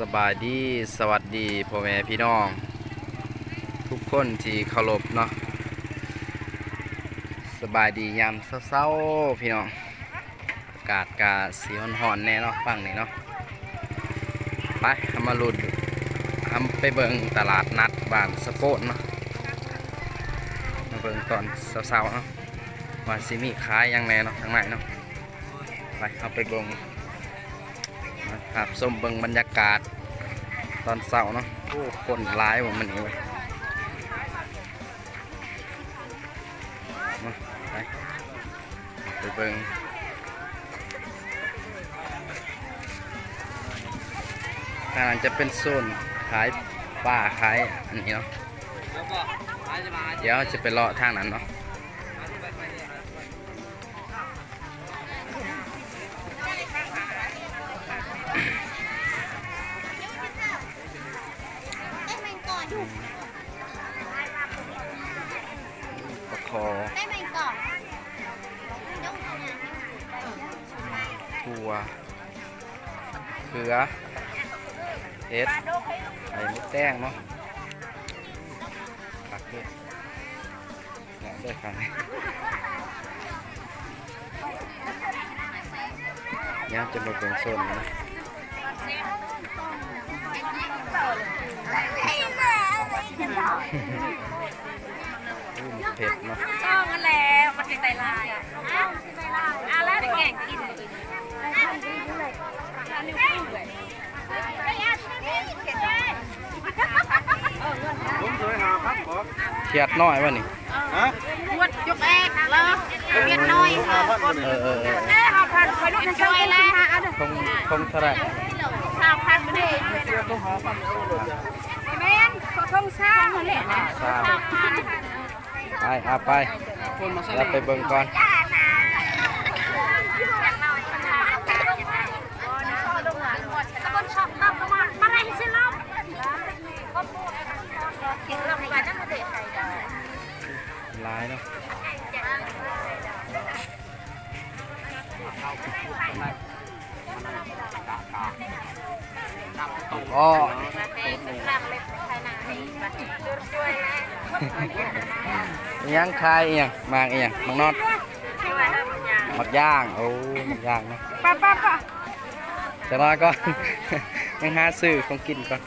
สบายดีสวัสดีพ่อแม่พี่น้อง ทุกคนที่เคารพเนาะสบายดียามเศร้าๆพี่น้องอากาศกาสีห่อนๆแน่เนาะฟังนี่เนาะไปทำมาลุดทำไปเบิงตลาดนัดบ้านสะโกนเนาะมาเบิงตอนเศร้าๆเนาะว่าสิมีขายยังแน่เนาะทางไหนเนาะไปเอาไปเบิง ครับส้มเบิงบรรยากาศ ตอนเสาร์เนาะโอ้คนร้ายผมมันนี่เว้ยมาไปไปเบิงทางนั้นจะเป็นโซนขายป่าขายอันนี้เนาะเดี๋ยวจะไปเลาะทางนั้นเนาะ ได้ไหมก่อน ประคอได้ไหมก่อนยกเอาเนี่ยถั่วเกลือเห็ดไข่มดแดงเนาะผักด้วยเนี่ยด้วยกันเนี่ยจะมาเป็นโซนนะอู้มน เผ็ดเนาะช่องกันแล้วมันเป็นไตลายอะอะแล้วเก่งกินอันนี้พูดเลยเครียดน้อยวะนี่วดยกเอกแล้วเวียนน้อยเออเออเออแม่เอาพันไปลูกช่วยแล้วฮะคงคงเท่าไหรสามพันไม่ได้ แม่นเขาท่องสร้าแหละนะทราไปเอาไปแล้วไปเบิ่งก่อนตะบนช็อปตามประมาณมาไรสิล่ะก็พูดกินลำบากจังเลยร้ายเนาะอ๋อ ยังคายอีหยังมางอีหยังมังนอดมักย่างโอ้มักย่างเนาะป้าป้าป้าจะรอก่อนยังหาซื้อของกินก่อน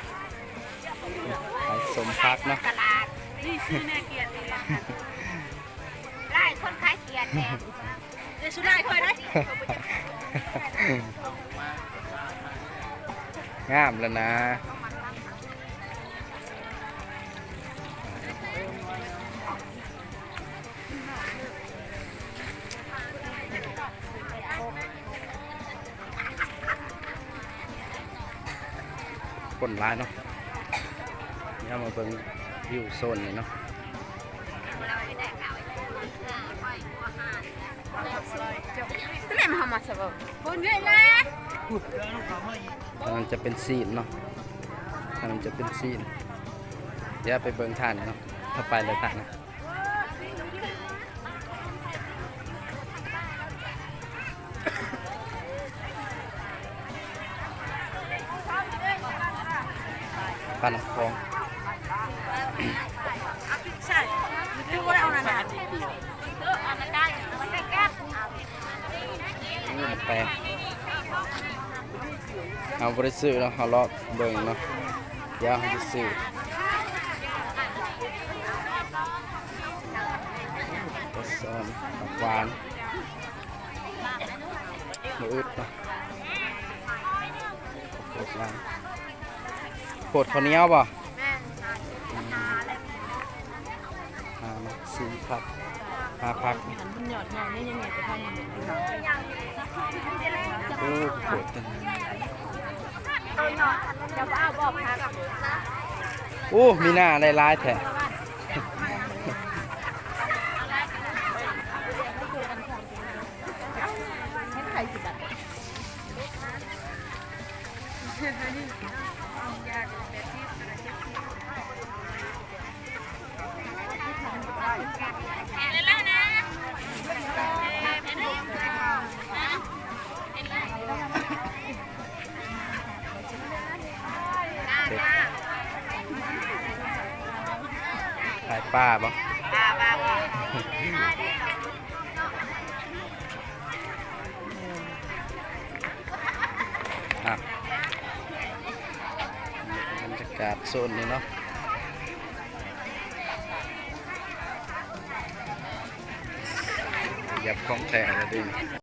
ไปสมพักเนาะตลาดนี่ซื้อแน่เกียรติไล่คนขายเกียรติแน่เดี๋ยวสุดได้ค่อยได้งามแล้วนะ คนร้ายเนาะนี่ามาเบิ้งวิวโซนนี่เนาะแม่มาทำมาสบายบุญเลยนะทางนั้นจะเป็นซีนเนาะทางนั้นจะเป็นซีนเดี๋ยวไปเบิ้งท่านเนาะถ้าไปเลยท่านนะ ปลาหนักคลองใช่ดูว่าเอาหนานี่มันแปลงเอาบริสุทธิ์เนาะเอาเลาะเบิ่งเนาะเดี๋ยวเขาจะซื้อกระสอนผักหวานหมูอึดเนาะโคตรร้าน โคตรข้าวเหนียวป่ะหามาซื้อผักหาผักมันหยอดหยอดนี่ยังไงจะทำยังไงโอ้โคตรจังเดี๋ยวเอาบอกพักโอ้มีหน้าลายลายๆแท้ ขายป้าบ่ป้าป้าบ่ กาศโซนนี้เนาะหยับของแท้เลยดิ